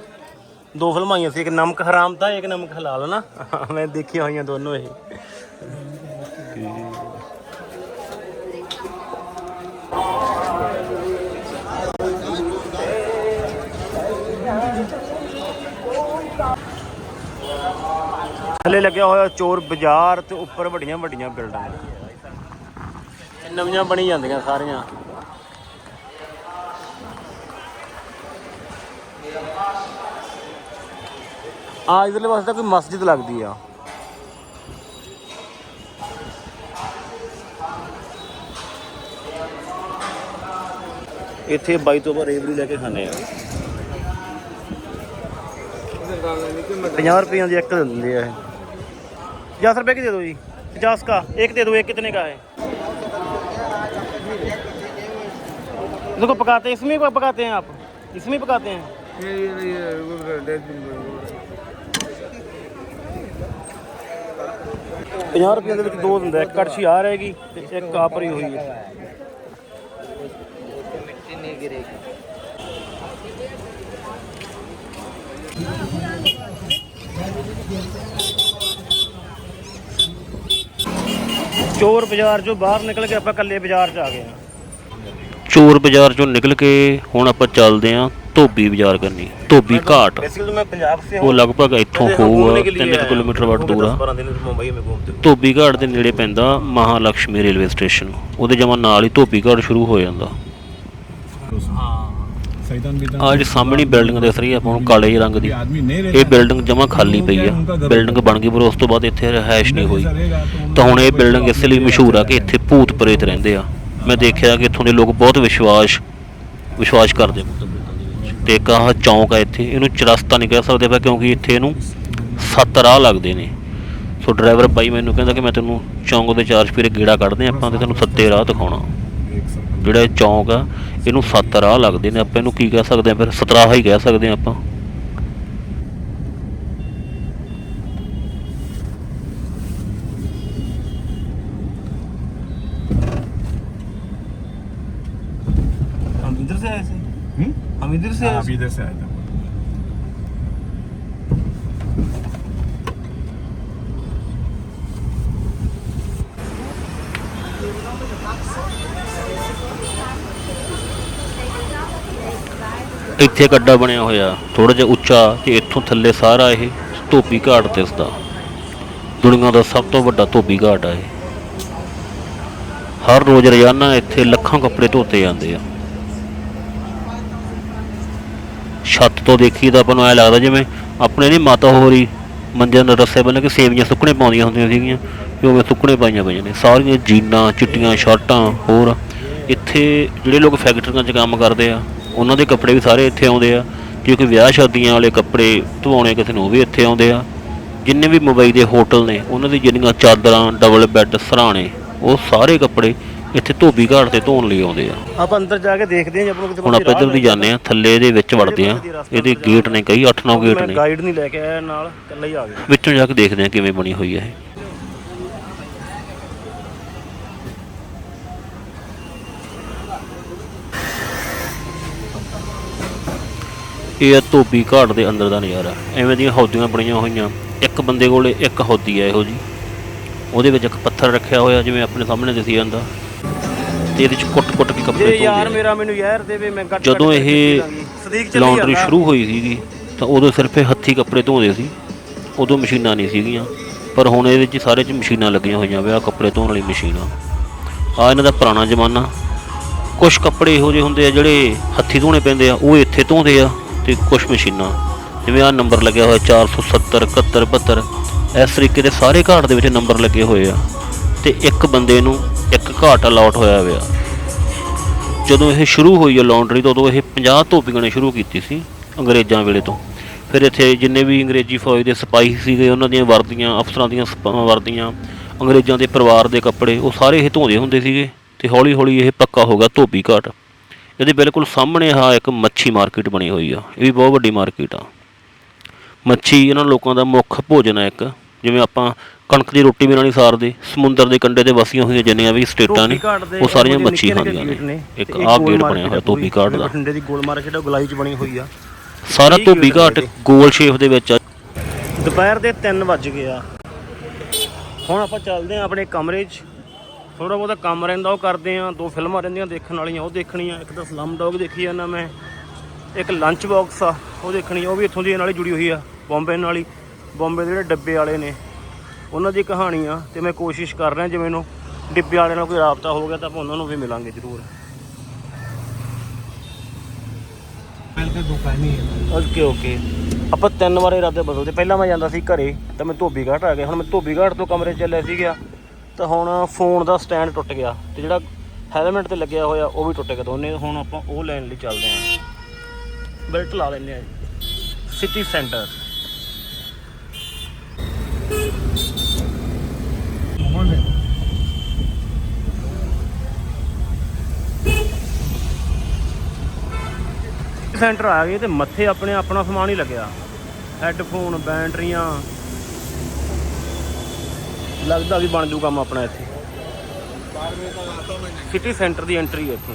ਦੋ ਫਿਲਮਾਂ ਆਈਆਂ ਸੀ ਇੱਕ ਨਮਕ ਹਰਾਮ ਤਾਂ ਇੱਕ ਨਮਕ ਹਲਾਲ ਨਾ ਮੈਂ ਦੇਖੀਆਂ ਹੋਈਆਂ ਦੋਨੋਂ ਇਹ ਥੱਲੇ ਲੱਗਿਆ ਹੋਇਆ ਚੋਰ ਬਾਜ਼ਾਰ ਤੇ ਉੱਪਰ ਵੱਡੀਆਂ ਵੱਡੀਆਂ ਬਿਲਡਿੰਗਾਂ ਇਹ ਨਵੀਆਂ ਬਣੀ ਜਾਂਦੀਆਂ ਸਾਰੀਆਂ ਆ ਇਧਰਲੇ ਪਾਸੇ ਤਾਂ ਕੋਈ ਮਸਜਿਦ ਲੱਗਦੀ ਆ ਇੱਥੇ ਬਾਈ ਤੋਂ ਬਾਅਦ ਰੇਵੜੀ ਲੈ ਕੇ ਖਾਂਦੇ ਆ 50 रुपये ਦੀ ਇੱਕ ਦਿੰਦੇ ਆ ਇਹ 50 रुपए की दे दो जी 50 का एक दे दो एक कितने का है इसको पकाते हैं इसमें ही पकाते हैं आप इसमें ही पकाते हैं ਪੰਜਾਹ ਰੁਪਏ ਦੇ ਵਿੱਚ ਦੋ ਦਿੰਦਾ, ਇੱਕ ਕੜਛੀ ਆ ਰਹੇਗੀ ਤੇ ਇੱਕ ਆ ਭਰੀ ਹੋਈ ਹੈ। ਚੋਰ ਬਾਜ਼ਾਰ ਚੋਂ ਬਾਹਰ ਨਿਕਲ ਕੇ ਆਪਾਂ ਕੱਲੇ ਬਾਜ਼ਾਰ ਚ ਆ ਗਏ ਹਾਂ। ਚੋਰ ਬਾਜ਼ਾਰ ਚੋਂ ਨਿਕਲ ਕੇ ਹੁਣ ਆਪਾਂ ਚੱਲਦੇ ਆਂ ਧੋਬੀ ਬਾਜ਼ਾਰ ਕਰਨੀ ਧੋਬੀ ਘਾਟ। ਉਹ ਲਗਭਗ ਇੱਥੋਂ ਹੋਊਗਾ 3 ਕਿਲੋਮੀਟਰ ਵੱਧ दूर आ ਧੋਬੀ ਘਾਟ ਦੇ ਨੇੜੇ ਪੈਂਦਾ ਮਹਾਲక్ష్ਮੀ ਰੇਲਵੇ ਸਟੇਸ਼ਨ। ਉਹਦੇ ਜਮਾ ਨਾਲ ਹੀ ਧੋਬੀ ਘਾਟ ਸ਼ੁਰੂ ਹੋ ਜਾਂਦਾ। ਆ ਜਿਹੜੀ ਸਾਹਮਣੀ ਬਿਲਡਿੰਗ ਦਿਸ ਰਹੀ ਆ ਆਪਾਂ ਨੂੰ ਕਾਲੇ ਰੰਗ ਦੀ। ਇਹ ਬਿਲਡਿੰਗ ਜਮਾ ਖਾਲੀ ਪਈ ਆ। ਬਿਲਡਿੰਗ ਬਣ ਗਈ। ਪਰ ਉਸ ਤੋਂ ਬਾਅਦ ਇੱਥੇ ਰਿਹਾਇਸ਼ ਨਹੀਂ ਹੋਈ। ਤਾਂ ਹੁਣ ਇਹ ਬਿਲਡਿੰਗ ਇਸ ਲਈ ਮਸ਼ਹੂਰ ਆ ਕਿ ਇੱਥੇ ਭੂਤ ਪ੍ਰੇਤ ਰਹਿੰਦੇ ਆ। ਮੈਂ ਦੇਖਿਆ ਕਿ ਇੱਥੋਂ ਦੇ ਲੋਕ ਬਹੁਤ ਵਿਸ਼ਵਾਸ ਵਿਸ਼ਵਾਸ ਕਰਦੇ ਨੇ ਤੇ ਇੱਕ ਆਹ ਚੌਂਕ ਹੈ ਇੱਥੇ, ਇਹਨੂੰ ਚਰਸਤਾ ਨਹੀਂ ਕਹਿ ਸਕਦੇ ਆਪਾਂ ਕਿਉਂਕਿ ਇੱਥੇ ਇਹਨੂੰ ਸੱਤ ਰਾਹ ਲੱਗਦੇ ਨੇ। ਸੋ ਡਰਾਈਵਰ ਬਾਈ ਮੈਨੂੰ ਕਹਿੰਦਾ ਕਿ ਮੈਂ ਤੈਨੂੰ ਚੌਂਕ ਦੇ ਚਾਰ ਚਪੀਰੇ ਗੇੜਾ ਕੱਢਦੇ ਆਪਾਂ ਤੇ ਤੈਨੂੰ ਸੱਤੇ ਰਾਹ ਦਿਖਾਉਣਾ। ਜਿਹੜਾ ਇਹ ਚੌਂਕ ਆ, ਇਹਨੂੰ ਸੱਤ ਰਾਹ ਲੱਗਦੇ ਨੇ, ਆਪਾਂ ਇਹਨੂੰ ਕੀ ਕਹਿ ਸਕਦੇ ਆ ਫਿਰ ਸਤਰਾਹਾ ਹੀ ਕਹਿ ਸਕਦੇ ਆ ਆਪਾਂ। desene. ਇੱਥੇ ਕੱਡਾ ਬਣਿਆ ਹੋਇਆ ਥੋੜਾ ਜਿਹਾ ਉੱਚਾ ਤੇ ਇੱਥੋਂ ਥੱਲੇ ਸਾਰਾ ਇਹ ਧੋਬੀ ਘਾਟ ਦਿਸਦਾ ਦੁਨੀਆ ਦਾ ਸਭ ਤੋਂ ਵੱਡਾ ਧੋਬੀ ਘਾਟ ਆ ਇਹ। ਹਰ ਰੋਜ਼ ਰੋਜ਼ਾਨਾ ਇੱਥੇ ਲੱਖਾਂ ਕੱਪੜੇ ਧੋਤੇ ਜਾਂਦੇ ਆ। ਛੱਤ ਤੋਂ ਦੇਖੀ ਤਾਂ ਆਪਾਂ ਨੂੰ ਐ ਲੱਗਦਾ ਜਿਵੇਂ ਆਪਣੇ ਨਹੀਂ ਮਾਤਾ ਹੋਰੀ ਮੰਜਿਆਂ ਦੇ ਰੱਸੇ ਬੰਨ ਕੇ ਸੇਵੀਆਂ ਸੁੱਕਣੇ ਪਾਉਂਦੀਆਂ ਹੁੰਦੀਆਂ ਸੀਗੀਆਂ, ਵੀ ਉਵੇਂ ਸੁੱਕਣੇ ਪਾਈਆਂ ਪਈਆਂ ਨੇ। ਸਾਰੀਆਂ ਜੀਨਾਂ, ਚਿੱਟੀਆਂ, ਸ਼ਰਟਾਂ, ਹੋਰ ਇੱਥੇ ਜਿਹੜੇ ਲੋਕ ਫੈਕਟਰੀਆਂ 'ਚ ਕੰਮ ਕਰਦੇ ਆ, ਉਹਨਾਂ ਦੇ ਕੱਪੜੇ ਵੀ ਸਾਰੇ ਇੱਥੇ ਆਉਂਦੇ ਆ। ਕਿਉਂਕਿ ਵਿਆਹ ਸ਼ਾਦੀਆਂ ਵਾਲੇ ਕੱਪੜੇ ਧਵਾਉਣੇ ਕਿਸੇ ਨੂੰ, ਉਹ ਵੀ ਇੱਥੇ ਆਉਂਦੇ ਆ। ਜਿੰਨੇ ਵੀ ਮੁੰਬਈ ਦੇ ਹੋਟਲ ਨੇ, ਉਹਨਾਂ ਦੀ ਜਿਹੜੀਆਂ ਚਾਦਰਾਂ, ਡਬਲ ਬੈੱਡ, ਸਰਾਣੇ, ਉਹ ਸਾਰੇ ਕੱਪੜੇ ਇੱਥੇ ਧੋਬੀ ਘਾਟ ਤੇ ਧੋਣ ਲਈ ਆਉਂਦੇ ਆ। ਆਪਾਂ ਅੰਦਰ ਜਾ ਕੇ ਦੇਖਦੇ ਹਾਂ ਜੇ ਆਪਾਂ ਨੂੰ ਕਿਤੇ ਹੁਣ ਆਪਾਂ ਇੱਧਰ ਦੀ ਜਾਂਦੇ। ਆ ਥੱਲੇ ਇਹਦੇ ਵਿੱਚ ਵੜਦੇ ਆ ਇਹਦੇ ਗੇਟ ਨੇ ਕਈ 8-9 ਗੇਟ ਨੇ। ਗਾਈਡ ਨਹੀਂ ਲੈ ਕੇ ਆਇਆ ਨਾਲ ਇਕੱਲਾ ਹੀ ਆ ਗਿਆ। ਵਿੱਚੋਂ ਜਾ ਕੇ ਦੇਖਦੇ ਆ ਕਿਵੇਂ ਬਣੀ ਹੋਈ ਹੈ ਇਹ। ਇਹ ਆ ਧੋਬੀ ਘਾਟ ਦੇ ਅੰਦਰ ਦਾ ਨਜ਼ਾਰਾ। ਐਵੇਂ ਦੀਆਂ ਹੌਦੀਆਂ ਬਣੀਆਂ ਹੋਈਆਂ। ਇੱਕ ਬੰਦੇ ਕੋਲੇ ਇੱਕ ਹੌਦੀ ਆ ਇਹੋ ਜੀ ਉਹਦੇ ਵਿੱਚ ਇੱਕ ਪੱਥਰ ਰੱਖਿਆ ਹੋਇਆ ਜਿਵੇਂ ਆਪਣੇ ਸਾਹਮਣੇ ਦਿਸੀ ਜਾਂਦਾ। ਤੇ ਇਹਦੇ ਚ ਕੁੱਟ-ਕੁੱਟ ਕੇ ਕੱਪੜੇ ਯਾਰ ਧੋਂਦੇ ਆ ਮੇਰਾ ਮੈਨੂੰ ਯਾਰ ਦੇਵੇ ਮੈਂ ਕੱਟ ਜਦੋਂ ਇਹ ਲਾਉਂਡਰੀ। ਸ਼ੁਰੂ ਹੋਈ ਸੀਗੀ ਤਾਂ ਉਦੋਂ ਸਿਰਫ ਹੱਥੀ ਕੱਪੜੇ ਧੋਂਦੇ ਸੀ। ਉਦੋਂ ਮਸ਼ੀਨਾਂ ਨਹੀਂ ਸੀਗੀਆਂ। ਪਰ ਹੁਣ ਇਹਦੇ ਵਿੱਚ ਸਾਰੇ 'ਚ ਮਸ਼ੀਨਾਂ ਲੱਗੀਆਂ ਹੋਈਆਂ ਵਿਆਹ ਕੱਪੜੇ ਧੋਣ ਵਾਲੀ ਮਸ਼ੀਨ ਆ। ਇਹਨਾਂ ਦਾ ਪੁਰਾਣਾ ਜ਼ਮਾਨਾ। ਕੁਝ ਕੱਪੜੇ ਇਹੋ ਜਿਹੇ ਹੁੰਦੇ ਆ ਜਿਹੜੇ ਹੱਥੀ ਧੋਣੇ ਪੈਂਦੇ ਆ ਉਹ ਇੱਥੇ ਧੋਂਦੇ ਆ ਤੇ ਕੁਝ ਮਸ਼ੀਨਾਂ। ਜਿਵੇਂ ਆ ਨੰਬਰ ਲੱਗਿਆ ਹੋਇਆ 470 71 72 ਇਸ ਤਰੀਕੇ ਦੇ ਸਾਰੇ ਘਾਟ ਦੇ ਵਿੱਚ ਨੰਬਰ ਲੱਗੇ ਹੋਏ ਆ ਤੇ ਇੱਕ ਬੰਦੇ ਨੂੰ ਇੱਕ ਘਾਟ ਅਲਾਟ ਹੋਇਆ ਹੋਇਆ। ਜਦੋਂ ਇਹ ਸ਼ੁਰੂ ਹੋਈ ਹੈ ਲਾਉਂਡਰੀ ਤੋਂ, ਉਦੋਂ ਇਹ 50 ਧੋਬੀਆਂ ਨੇ ਸ਼ੁਰੂ ਕੀਤੀ ਸੀ ਅੰਗਰੇਜ਼ਾਂ ਵੇਲੇ ਤੋਂ। ਫਿਰ ਇੱਥੇ ਜਿੰਨੇ ਵੀ ਅੰਗਰੇਜ਼ੀ ਫੌਜ ਦੇ ਸਿਪਾਹੀ ਸੀਗੇ, ਉਹਨਾਂ ਦੀਆਂ ਵਰਦੀਆਂ, ਅਫਸਰਾਂ ਦੀਆਂ ਸਪ- ਵਰਦੀਆਂ, ਅੰਗਰੇਜ਼ਾਂ ਦੇ ਪਰਿਵਾਰ ਦੇ ਕੱਪੜੇ, ਉਹ ਸਾਰੇ ਇਹ ਧੋਂਦੇ ਹੁੰਦੇ ਸੀਗੇ ਤੇ ਹੌਲੀ ਹੌਲੀ ਇਹ ਪੱਕਾ ਹੋ ਗਿਆ ਧੋਬੀ ਘਾਟ। ਇਹਦੇ ਬਿਲਕੁਲ ਸਾਹਮਣੇ ਆ ਇੱਕ ਮੱਛੀ ਮਾਰਕੀਟ ਬਣੀ ਹੋਈ ਆ। ਇਹ ਵੀ ਬਹੁਤ ਵੱਡੀ ਮਾਰਕੀਟ ਆ। ਮੱਛੀ ਇਹਨਾਂ ਲੋਕਾਂ ਦਾ ਮੁੱਖ ਭੋਜਨ ਹੈ ਇੱਕ। ਜਿਵੇਂ ਆਪਾਂ ਕਣਕ ਦੀ ਰੋਟੀ ਵੀ ਨਾਲ ਨਹੀਂ ਸਾਰਦੇ ਸਮੁੰਦਰ ਦੇ ਕੰਢੇ ਤੇ ਵਸੀਆਂ ਹੋਈਆਂ ਜਿੰਨੀਆਂ ਵੀ ਸਟੇਟਾਂ ਨੇ ਉਹ ਸਾਰੀਆਂ ਮੱਛੀ ਖਾਂਦੀਆਂ ਨੇ। ਇੱਕ ਆਹ ਗੇਟ ਬਣਿਆ ਹੋਇਆ ਧੋਬੀ ਘਾਟ ਦਾ। ਬਠਿੰਡੇ ਦੀ ਗੋਲ ਮਾਰਕੀਟ ਜਿਹੜਾ ਗੋਲਾਈ ਚ ਬਣੀ ਹੋਈ ਆ। ਸਾਰਾ ਧੋਬੀ ਘਾਟ ਗੋਲ ਸ਼ੇਪ ਦੇ ਵਿੱਚ ਆ। ਦੁਪਹਿਰ ਦੇ 3 ਵੱਜ ਗਏ ਆ। ਹੁਣ ਆਪਾਂ ਚੱਲਦੇ ਆ ਆਪਣੇ ਕਮਰੇ 'ਚ। ਥੋੜਾ ਬਹੁਤਾ ਕੰਮ ਰਹਿੰਦਾ ਉਹ ਕਰਦੇ ਆ ਦੋ ਫਿਲਮਾਂ ਰਹਿੰਦੀਆਂ ਦੇਖਣ ਵਾਲੀਆਂ ਉਹ ਦੇਖਣੀਆਂ। ਇੱਕ ਤਾਂ ਸਲਮ ਡੌਗ ਦੇਖੀ ਜਾਂਦਾ ਮੈਂ। ਇੱਕ ਲੰਚ ਬਾਕਸ ਆ ਉਹ ਦੇਖਣੀ ਉਹ ਵੀ ਇੱਥੋਂ ਦੀ ਨਾਲ ਹੀ ਜੁੜੀ ਹੋਈ ਆ ਬੰਬੇ ਨਾਲ ਹੀ। ਬੰਬੇ ਦੇ ਜਿਹੜੇ ਡੱਬੇ ਵਾਲੇ ਨੇ, ਉਹਨਾਂ ਦੀ ਕਹਾਣੀ ਆ ਤੇ ਮੈਂ ਕੋਸ਼ਿਸ਼ ਕਰ ਰਿਹਾ ਜਿਵੇਂ ਮੈਨੂੰ ਡਿੱਬੇ ਵਾਲੇ ਨਾਲ ਕੋਈ ਰਾਬਤਾ ਹੋ ਗਿਆ ਤਾਂ ਆਪਾਂ ਉਹਨਾਂ ਨੂੰ ਵੀ ਮਿਲਾਂਗੇ ਜ਼ਰੂਰ। ਓਕੇ ਓਕੇ ਆਪਾਂ ਤਿੰਨ ਵਾਰ ਇਰਾਦੇ ਬਦਲਦੇ। ਪਹਿਲਾਂ ਮੈਂ ਜਾਂਦਾ ਸੀ ਘਰੇ, ਤਾਂ ਮੈਂ ਧੋਬੀ ਘਾਟ ਆ ਗਿਆ। ਹੁਣ ਮੈਂ ਧੋਬੀ ਘਾਟ ਤੋਂ ਕਮਰੇ 'ਚ ਚੱਲਿਆ ਸੀ ਗਿਆ ਤਾਂ ਹੁਣ ਫੋਨ ਦਾ ਸਟੈਂਡ ਟੁੱਟ ਗਿਆ ਤੇ ਜਿਹੜਾ ਹੈਲਮਟ ਤੇ ਲੱਗਿਆ ਹੋਇਆ, ਉਹ ਵੀ ਟੁੱਟ ਗਿਆ। ਦੋਨੇ ਹੁਣ ਆਪਾਂ ਉਹ ਲੈਣ ਲਈ ਚੱਲਦੇ ਹਾਂ। ਬੈਲਟ ਲਾ ਲੈਂਦੇ ਆ ਸਿਟੀ ਸੈਂਟਰ ਸੈਂਟਰ ਆ ਗਏ ਤੇ ਮੱਥੇ ਆਪਣੇ ਆਪਣਾ ਸਮਾਨ ਹੀ ਲੱਗਿਆ। ਹੈੱਡਫੋਨ ਬੈਟਰੀਆਂ। ਲੱਗਦਾ ਵੀ ਬਣ ਜੂ ਕੰਮ ਆਪਣਾ ਇੱਥੇ। ਸਿਟੀ ਸੈਂਟਰ ਦੀ ਐਂਟਰੀ ਹੈ ਇੱਥੋਂ।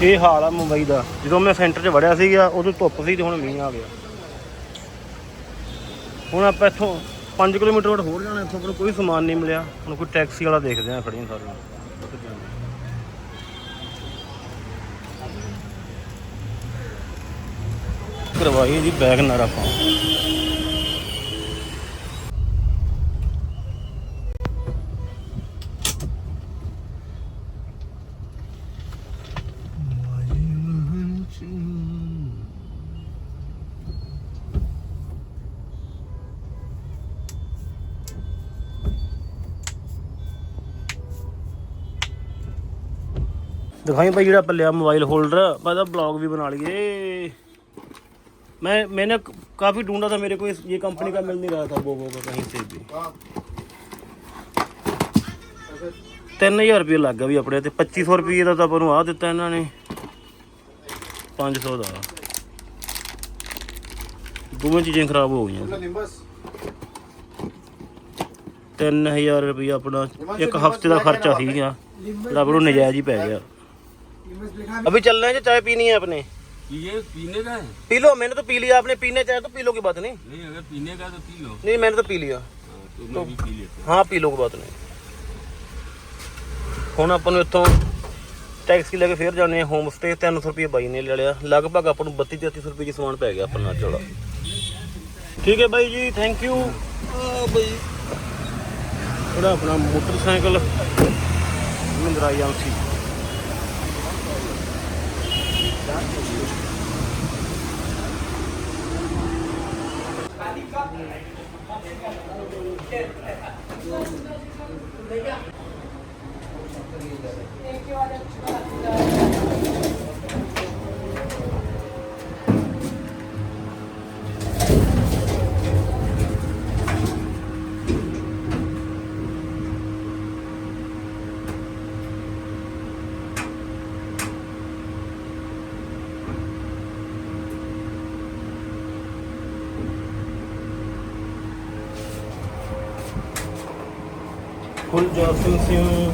ਦੀ ਇਹ ਹਾਲ ਆ ਮੁੰਬਈ ਦਾ। ਜਦੋਂ ਮੈਂ ਸੈਂਟਰ 'ਚ ਵੜਿਆ ਸੀਗਾ, ਉਦੋਂ ਧੁੱਪ ਸੀ ਤੇ ਹੁਣ ਮੀਂਹ ਆ ਗਿਆ। ਹੁਣ ਆਪਾਂ ਇੱਥੋਂ 5 ਕਿਲੋਮੀਟਰ ਹੋਰ ਹੋਰ ਜਾਣਾ, ਇੱਥੋਂ ਪਰ ਕੋਈ ਸਮਾਨ ਨਹੀਂ ਮਿਲਿਆ। ਹੁਣ ਕੋਈ ਟੈਕਸੀ ਵਾਲਾ ਦੇਖਦੇ ਆ, ਖੜੀਆਂ ਸਾਰੀਆਂ। ਕਰਵਾਈ ਜੀ, ਬੈਗ ਨਾ ਰੱਖਾਂ दिखाई भाई ਜਿਹੜਾ ਪੱਲਿਆ मोबाइल होल्डर मैं तो ब्लॉग भी बना लिए मैं मैंने काफ़ी ढूंढा था मेरे को इस ये कंपनी का मिल नहीं रहा था बोबो का कहीं से भी ਤਿੰਨ ਹਜ਼ਾਰ ਰੁਪਏ ਲੱਗ ਗਿਆ ਵੀ ਆਪਣੇ ਤੇ 2500 ਰੁਪਏ ਦਾ ਤਾਂ ਆਪਾਂ ਨੂੰ ਆ ਦਿੱਤਾ ਇਹਨਾਂ ਨੇ 500 ਦਾ ਦੋਵੇਂ ਚੀਜ਼ਾਂ ਖਰਾਬ ਹੋ ਗਈਆਂ 3000 ਰੁਪਏ ਆਪਣਾ ਇੱਕ ਹਫਤੇ ਦਾ ਖਰਚਾ ਸੀਗਾ ਜਿਹੜਾ ਆਪਾਂ ਨੂੰ ਨਜਾਇਜ਼ ਹੀ ਪੈ ਗਿਆ अभी चलना है जो चाय पीनी है अपने ये पीने का है पी लो मैंने तो पी लिया आपने पीने चाहे तो पी लो की बात नहीं नहीं अगर पीने का तो पी लो नहीं मैंने तो पी लिया हाँ, तो मैं भी पी लेता ਹਾਂ ਪੀ ਲਓ ਕੋਈ ਬਾਤ ਨਹੀਂ ਹੁਣ ਆਪਾਂ ਨੂੰ ਇੱਥੋਂ ਟੈਕਸੀ ਲੈ ਕੇ ਫੇਰ ਜਾਂਦੇ ਆ ਹੋਮ ਸਟੇ 300 ਰੁਪਏ ਬਾਈ ਨੇ ਲੈ ਲਿਆ ਲਗਭਗ ਆਪਾਂ ਨੂੰ 32 3300 ਰੁਪਏ ਦੀ ਸਮਾਨ ਪੈ ਗਿਆ ਆਪਣਾ ਚੋਲਾ ਠੀਕ ਹੈ ਬਾਈ ਜੀ ਥੈਂਕ ਯੂ ਬਾਈ ਥੋੜਾ ਆਪਣਾ motorcycle Thank you, Adam. Singh Singh.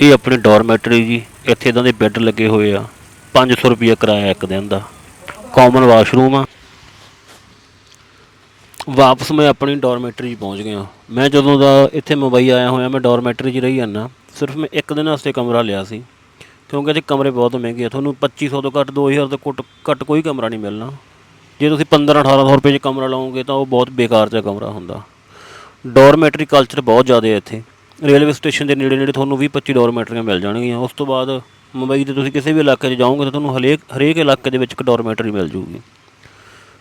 ਇਹ ਆਪਣੀ ਡੋਰਮੈਟਰੀ ਜੀ, ਇੱਥੇ ਇਦਾਂ ਦੇ ਬੈੱਡ ਲੱਗੇ ਹੋਏ ਆ। 500 ਰੁਪਏ ਕਿਰਾਇਆ ਇੱਕ ਦਿਨ ਦਾ। ਕਾਮਨ ਵਾਸ਼ਰੂਮ ਆ। ਵਾਪਸ ਮੈਂ ਆਪਣੀ ਡੋਰਮੈਟਰੀ 'ਚ ਪਹੁੰਚ ਗਿਆ। ਮੈਂ ਜਦੋਂ ਦਾ ਇੱਥੇ ਮੁੰਬਈ ਆਇਆ ਹੋਇਆ, ਮੈਂ ਡੋਰਮੈਟਰੀ 'ਚ ਰਹੀ ਜਾਂਦਾ। ਸਿਰਫ ਮੈਂ ਇੱਕ ਦਿਨ ਵਾਸਤੇ ਕਮਰਾ ਲਿਆ ਸੀ। ਕਿਉਂਕਿ ਇੱਥੇ ਕਮਰੇ ਬਹੁਤ ਮਹਿੰਗੇ ਆ। ਤੁਹਾਨੂੰ 2500 ਤੋਂ ਘੱਟ 2000 ਤੋਂ ਘੱਟ ਘੱਟ ਕੋਈ ਕਮਰਾ ਨਹੀਂ ਮਿਲਣਾ। ਜੇ ਤੁਸੀਂ 15 1800 ਰੁਪਏ 'ਚ ਕਮਰਾ ਲਓਗੇ ਤਾਂ ਉਹ ਬਹੁਤ ਬੇਕਾਰ ਜਿਹਾ ਕਮਰਾ ਹੁੰਦਾ। ਡੋਰਮੈਟਰੀ ਕਲਚਰ ਬਹੁਤ ਜ਼ਿਆਦਾ ਹੈ ਇੱਥੇ। ਰੇਲਵੇ ਸਟੇਸ਼ਨ ਦੇ ਨੇੜੇ ਨੇੜੇ ਤੁਹਾਨੂੰ 20 25 ਡੋਰਮੈਟਰੀਆਂ ਮਿਲ ਜਾਣਗੀਆਂ। ਉਸ ਤੋਂ ਬਾਅਦ ਮੁੰਬਈ ਦੇ ਤੁਸੀਂ ਕਿਸੇ ਵੀ ਇਲਾਕੇ 'ਚ ਜਾਓਗੇ ਤਾਂ ਤੁਹਾਨੂੰ ਹਰੇਕ ਹਰੇਕ ਇਲਾਕੇ ਦੇ ਵਿੱਚ ਇੱਕ ਡੋਰਮੈਟਰੀ ਮਿਲ ਜੂਗੀ।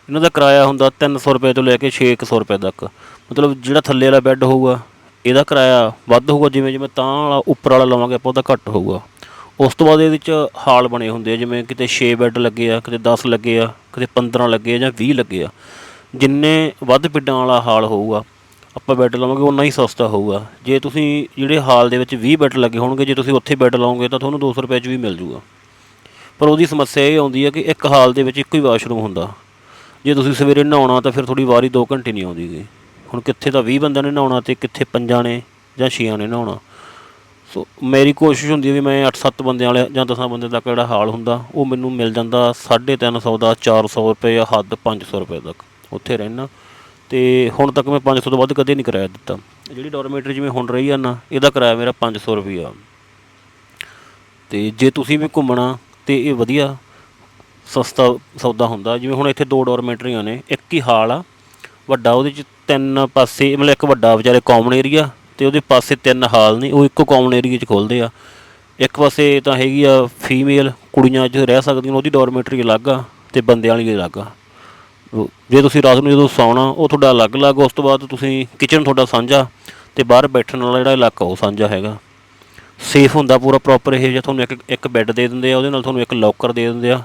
ਇਹਨਾਂ ਦਾ ਕਿਰਾਇਆ ਹੁੰਦਾ 300 ਰੁਪਏ ਤੋਂ ਲੈ ਕੇ 600 ਰੁਪਏ ਤੱਕ। ਮਤਲਬ ਜਿਹੜਾ ਥੱਲੇ ਵਾਲਾ ਬੈੱਡ ਹੋਊਗਾ, ਇਹਦਾ ਕਿਰਾਇਆ ਵੱਧ ਹੋਊਗਾ। ਜਿਵੇਂ ਜਿਵੇਂ ਤਾਂ ਵਾਲਾ ਉੱਪਰ ਵਾਲਾ ਲਵਾਂਗੇ ਆਪਾਂ, ਉਹਦਾ ਘੱਟ ਹੋਊਗਾ। ਉਸ ਤੋਂ ਬਾਅਦ ਇਹਦੇ ਵਿੱਚ ਹਾਲ ਬਣੇ ਹੁੰਦੇ ਆ, ਜਿਵੇਂ ਕਿਤੇ 6 ਬੈੱਡ ਲੱਗੇ ਆ, ਕਿਤੇ 10 ਲੱਗੇ ਆ, ਕਿਤੇ 15 ਲੱਗੇ ਆ ਜਾਂ 20 ਲੱਗੇ ਆ। ਜਿੰਨੇ ਵੱਧ ਪਿੰਡਾਂ ਵਾਲਾ ਹਾਲ ਹੋਊਗਾ, ਆਪਾਂ ਬੈੱਡ ਲਵਾਂਗੇ ਉਨਾ ਹੀ ਸਸਤਾ ਹੋਊਗਾ। ਜੇ ਤੁਸੀਂ ਜਿਹੜੇ ਹਾਲ ਦੇ ਵਿੱਚ 20 ਬੈੱਡ ਲੱਗੇ ਹੋਣਗੇ, ਜੇ ਤੁਸੀਂ ਉੱਥੇ ਬੈੱਡ ਲਾਓਗੇ, ਤਾਂ ਤੁਹਾਨੂੰ 200 ਰੁਪਏ 'ਚ ਵੀ ਮਿਲ ਜੂਗਾ। ਪਰ ਉਹਦੀ ਸਮੱਸਿਆ ਇਹ ਆਉਂਦੀ ਹੈ ਕਿ ਇੱਕ ਹਾਲ ਦੇ ਵਿੱਚ ਇੱਕੋ ਹੀ ਵਾਸ਼ਰੂਮ ਹੁੰਦਾ। ਜੇ ਤੁਸੀਂ ਸਵੇਰੇ ਨਹਾਉਣਾ, ਤਾਂ ਫਿਰ ਥੋੜੀ ਵਾਰੀ 2 ਘੰਟੇ ਨਹੀਂ ਆਉਂਦੀ ਗੀ। ਹੁਣ ਕਿੱਥੇ ਤਾਂ 20 ਬੰਦਿਆਂ ਨੇ ਨਹਾਉਣਾ ਤੇ ਕਿੱਥੇ ਪੰਜਾਂ ਨੇ ਜਾਂ ਛੇਆਂ ਨੇ ਨਹਾਉਣਾ। ਸੋ ਮੇਰੀ ਕੋਸ਼ਿਸ਼ ਹੁੰਦੀ ਹੈ ਵੀ ਮੈਂ 8-7 ਬੰਦਿਆਂ ਵਾਲੇ ਜਾਂ 10 ਬੰਦੇ ਤੱਕ ਜਿਹੜਾ ਹਾਲ ਹੁੰਦਾ, ਉਹ ਮੈਨੂੰ ਮਿਲ ਜਾਂਦਾ 350 ਦਾ 400 ਰੁਪਏ ਜਾਂ ਹੱਦ 500 ਰੁਪਏ ਤੱਕ, ਉੱਥੇ ਰਹਿਣਾ। ਤੇ ਹੁਣ ਤੱਕ ਮੈਂ 500 ਤੋਂ ਵੱਧ ਕਦੇ ਨਹੀਂ ਕਿਰਾਇਆ ਦਿੱਤਾ। ਜਿਹੜੀ ਡੋਰਮੇਟਰੀ ਜਿਵੇਂ ਹੁਣ ਰਹੀ ਆ ਨਾ, ਇਹਦਾ ਕਿਰਾਇਆ ਮੇਰਾ 500 ਰੁਪਈਆ। ਤੇ ਜੇ ਤੁਸੀਂ ਵੀ ਘੁੰਮਣਾ, ਤੇ ਇਹ ਵਧੀਆ ਸਸਤਾ ਸੌਦਾ ਹੁੰਦਾ। ਜਿਵੇਂ ਹੁਣ ਇੱਥੇ ਦੋ ਡੋਰਮੇਟਰੀਆਂ ਨੇ, ਇੱਕ ਹੀ ਹਾਲ ਆ, ਵੱਡਾ ਉਹਦੇ ਚ ਤਿੰਨ ਪਾਸੇ, ਮਤਲਬ ਇੱਕ ਵੱਡਾ ਵਿਚਾਰੇ ਕਾਮਨ ਏਰੀਆ ਤੇ ਉਹਦੇ ਪਾਸੇ ਤਿੰਨ ਹਾਲ ਨੇ, ਉਹ ਇੱਕੋ ਕਾਮਨ ਏਰੀਆ 'ਚ ਖੋਲਦੇ ਆ। ਇੱਕ ਪਾਸੇ ਤਾਂ ਹੈਗੀ ਆ ਫੀਮੇਲ ਕੁੜੀਆਂ ਜੋ ਰਹਿ ਸਕਦੀਆਂ ਉਹਦੀ ਡੋਰਮੇਟਰੀ ਅਲੱਗ ਆ ਤੇ ਬੰਦਿਆਂ ਵਾਲੀ ਅਲੱਗ ਆ। ਜੇ ਤੁਸੀਂ ਰਾਤ ਨੂੰ ਜਦੋਂ ਸੌਣਾ, ਉਹ ਤੁਹਾਡਾ ਅਲੱਗ-ਅਲੱਗ, ਉਸ ਤੋਂ ਬਾਅਦ ਤੁਸੀਂ ਕਿਚਨ ਤੁਹਾਡਾ ਸਾਂਝਾ ਤੇ ਬਾਹਰ ਬੈਠਣ ਵਾਲਾ ਜਿਹੜਾ ਇਲਾਕਾ, ਉਹ ਸਾਂਝਾ ਹੈਗਾ। ਸੇਫ ਹੁੰਦਾ ਪੂਰਾ ਪ੍ਰੋਪਰ ਇਹ, ਜੇ ਤੁਹਾਨੂੰ ਇੱਕ ਇੱਕ ਬੈੱਡ ਦੇ ਦਿੰਦੇ ਆ, ਉਹਦੇ ਨਾਲ ਤੁਹਾਨੂੰ ਇੱਕ ਲੋਕਰ ਦੇ ਦਿੰਦੇ ਆ।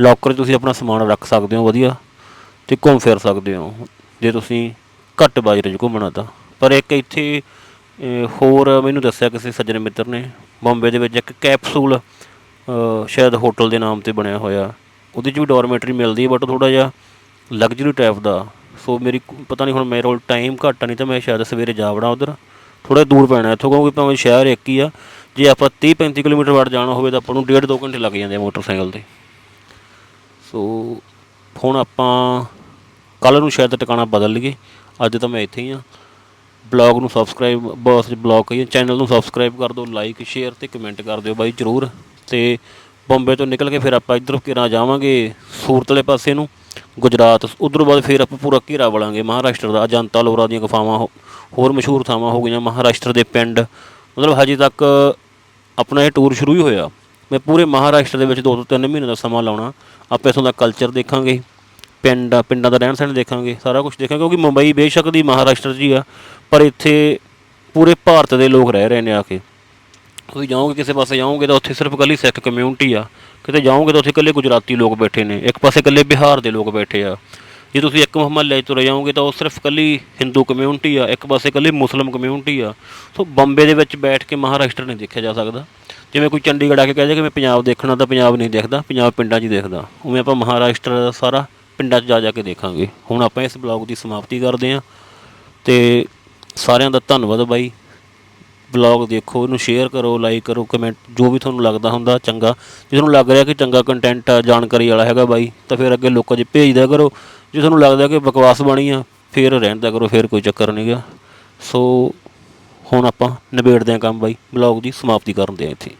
ਲੋਕਰ 'ਚ ਤੁਸੀਂ ਆਪਣਾ ਸਮਾਨ ਰੱਖ ਸਕਦੇ ਹੋ, ਵਧੀਆ। ਤੇ ਘੁੰਮ ਫਿਰ ਸਕਦੇ ਹੋ। ਜੇ ਤੁਸੀਂ ਘੱਟ ਬਾਜਰੇ 'ਚ ਘੁੰਮਣਾ ਤਾਂ। ਪਰ ਇੱਕ ਇੱਥੇ ਹੋਰ ਮੈਨੂੰ ਦੱਸਿਆ ਕਿਸੇ ਸੱਜਣ ਮਿੱਤਰ ਨੇ ਬੰਬੇ ਦੇ ਵਿੱਚ ਇੱਕ ਕੈਪਸੂਲ ਸ਼ਾਇਦ ਹੋਟਲ ਦੇ ਨਾਮ ਤੇ ਬਣਿਆ ਹੋਇਆ। ਉਹਦੇ 'ਚ ਵੀ ਡੋਰਮੈਟਰੀ ਮਿਲਦੀ ਹੈ ਬਟ ਥੋੜਾ ਜਿਹਾ ਲਗਜ਼ਰੀ ਟਾਈਪ ਦਾ। ਸੋ ਮੇਰੀ ਪਤਾ ਨਹੀਂ ਹੁਣ ਮੇਰੇ ਕੋਲ ਟਾਈਮ ਘੱਟ ਆ, ਨਹੀਂ ਤਾਂ ਮੈਂ ਸ਼ਾਇਦ ਸਵੇਰੇ ਜਾ ਵੜਾਂ ਉਧਰ। ਥੋੜਾ ਦੂਰ ਪੈਣਾ ਇੱਥੋਂ ਕਿਉਂਕਿ ਭਾਵੇਂ ਸ਼ਹਿਰ ਇੱਕ ਹੀ ਆ ਜੇ ਆਪਾਂ 30 35 ਕਿਲੋਮੀਟਰ ਵਾਰ ਜਾਣਾ ਹੋਵੇ ਤਾਂ ਆਪਾਂ ਨੂੰ ਡੇਢ ਦੋ ਘੰਟੇ ਲੱਗ ਜਾਂਦੇ ਆ ਮੋਟਰਸਾਈਕਲ ਤੇ। ਸੋ ਹੁਣ ਆਪਾਂ ਕੱਲ ਨੂੰ ਸ਼ਾਇਦ ਟਿਕਾਣਾ ਬਦਲ ਲਈਏ ਅੱਜ ਤਾਂ ਮੈਂ ਇੱਥੇ ਹੀ ਆ। ਬਲੌਗ ਨੂੰ ਸਬਸਕ੍ਰਾਈਬ, ਬਸ ਬਲੌਗ ਕਹੀਏ, ਚੈਨਲ ਨੂੰ ਸਬਸਕ੍ਰਾਈਬ ਕਰ ਦਿਓ ਲਾਈਕ ਸ਼ੇਅਰ ਤੇ ਕਮੈਂਟ ਕਰ ਦਿਓ ਬਾਈ ਜਰੂਰ। ਤੇ ਬੰਬੇ ਤੋਂ ਨਿਕਲ ਕੇ ਫਿਰ ਆਪਾਂ ਇੱਧਰ ਕਿਰਾਂ ਜਾਵਾਂਗੇ ਸੂਰਤ ਵਾਲੇ ਪਾਸੇ ਨੂੰ, ਗੁਜਰਾਤ। ਉਧਰੋਂ ਬਾਅਦ ਫਿਰ ਆਪਾਂ ਪੂਰਾ ਘੇਰਾ ਵਲਾਂਗੇ ਮਹਾਰਾਸ਼ਟਰ ਦਾ, ਅਜੰਤਾ ਲੋਰਾ ਦੀਆਂ ਗੁਫਾਵਾਂ ਹੋਰ ਮਸ਼ਹੂਰ ਥਾਵਾਂ ਹੋ ਗਈਆਂ ਮਹਾਰਾਸ਼ਟਰ ਦੇ ਪਿੰਡ। ਮਤਲਬ ਹਜੇ ਤੱਕ ਆਪਣਾ ਇਹ ਟੂਰ ਸ਼ੁਰੂ ਹੀ ਹੋਇਆ। ਮੈਂ ਪੂਰੇ ਮਹਾਰਾਸ਼ਟਰ ਦੇ ਵਿੱਚ ਦੋ ਤੋਂ ਤਿੰਨ ਮਹੀਨੇ ਦਾ ਸਮਾਂ ਲਾਉਣਾ। ਆਪਾਂ ਇਥੋਂ ਦਾ ਕਲਚਰ ਦੇਖਾਂਗੇ। ਪਿੰਡ ਆ, ਪਿੰਡਾਂ ਦਾ ਰਹਿਣ ਸਹਿਣ ਦੇਖਾਂਗੇ, ਸਾਰਾ ਕੁਝ ਦੇਖਾਂਗੇ, ਕਿਉਂਕਿ ਮੁੰਬਈ ਬੇਸ਼ੱਕ ਦੀ ਮਹਾਰਾਸ਼ਟਰ 'ਚ ਹੀ ਆ, ਪਰ ਇੱਥੇ ਪੂਰੇ ਭਾਰਤ ਦੇ ਲੋਕ ਰਹਿ ਰਹੇ ਨੇ ਆ ਕੇ। ਤੁਸੀਂ ਜਾਓਗੇ ਕਿਸੇ ਪਾਸੇ ਜਾਓਗੇ ਤਾਂ ਉੱਥੇ ਸਿਰਫ ਇਕੱਲੀ ਸਿੱਖ ਕਮਿਊਨਿਟੀ ਆ, ਕਿਤੇ ਜਾਓਗੇ ਤਾਂ ਉੱਥੇ ਇਕੱਲੇ ਗੁਜਰਾਤੀ ਲੋਕ ਬੈਠੇ ਨੇ, ਇੱਕ ਪਾਸੇ ਇਕੱਲੇ ਬਿਹਾਰ ਦੇ ਲੋਕ ਬੈਠੇ ਆ। ਜੇ ਤੁਸੀਂ ਇੱਕ ਮੁਹੱਲੇ 'ਚ ਤੁਰੇ ਜਾਓਗੇ ਤਾਂ ਉਹ ਸਿਰਫ ਇਕੱਲੀ ਹਿੰਦੂ ਕਮਿਊਨਿਟੀ ਆ, ਇੱਕ ਪਾਸੇ ਇਕੱਲੀ ਮੁਸਲਮ ਕਮਿਊਨਿਟੀ ਆ। ਸੋ ਬੰਬੇ ਦੇ ਵਿੱਚ ਬੈਠ ਕੇ ਮਹਾਰਾਸ਼ਟਰ ਨਹੀਂ ਦੇਖਿਆ ਜਾ ਸਕਦਾ। ਜਿਵੇਂ ਕੋਈ ਚੰਡੀਗੜ੍ਹ ਆ ਕੇ ਕਹੇ ਕਿ ਮੈਂ ਪੰਜਾਬ ਦੇਖਣਾ ਤਾਂ ਪੰਜਾਬ ਨਹੀਂ ਦੇਖਦਾ, ਪੰਜਾਬ ਪਿੰਡਾਂ 'ਚ ਹੀ ਦੇਖਦਾ। ਉਵੇਂ ਆਪਾਂ ਮਹਾਰਾਸ਼ਟਰ ਦਾ ਸਾਰਾ ਪਿੰਡਾਂ 'ਚ ਜਾ ਜਾ ਕੇ ਦੇਖਾਂਗੇ। ਹੁਣ ਆਪਾਂ ਇਸ ਬਲੌਗ ਦੀ ਸਮਾਪਤੀ ਕਰਦੇ ਹਾਂ। ਤੇ ਸਾਰਿਆਂ ਦਾ ਧੰਨਵਾਦ ਬਾਈ। ਬਲੌਗ ਦੇਖੋ, ਇਹਨੂੰ ਸ਼ੇਅਰ ਕਰੋ ਲਾਈਕ ਕਰੋ ਕਮੈਂਟ ਜੋ ਵੀ ਤੁਹਾਨੂੰ ਲੱਗਦਾ ਹੁੰਦਾ, ਚੰਗਾ। ਜੇ ਤੁਹਾਨੂੰ ਲੱਗ ਰਿਹਾ ਕਿ ਚੰਗਾ ਕੰਟੈਂਟ ਆ ਜਾਣਕਾਰੀ ਵਾਲਾ ਹੈਗਾ ਬਾਈ, ਤਾਂ ਫਿਰ ਅੱਗੇ ਲੋਕਾਂ 'ਚ ਭੇਜਦਾ ਕਰੋ। ਜੇ ਤੁਹਾਨੂੰ ਲੱਗਦਾ ਕਿ ਬਕਵਾਸ ਬਣੀ ਆ, ਫਿਰ ਰਹਿਣ ਦਾ ਕਰੋ, ਫਿਰ ਕੋਈ ਚੱਕਰ ਨਹੀਂਗਾ ਸੋ, ਹੁਣ ਆਪਾਂ ਨਿਬੇੜਦੇ ਹਾਂ ਕੰਮ ਬਾਈ। ਬਲੌਗ ਦੀ ਸਮਾਪਤੀ ਕਰਨ ਦੇ ਆ ਇੱਥੇ।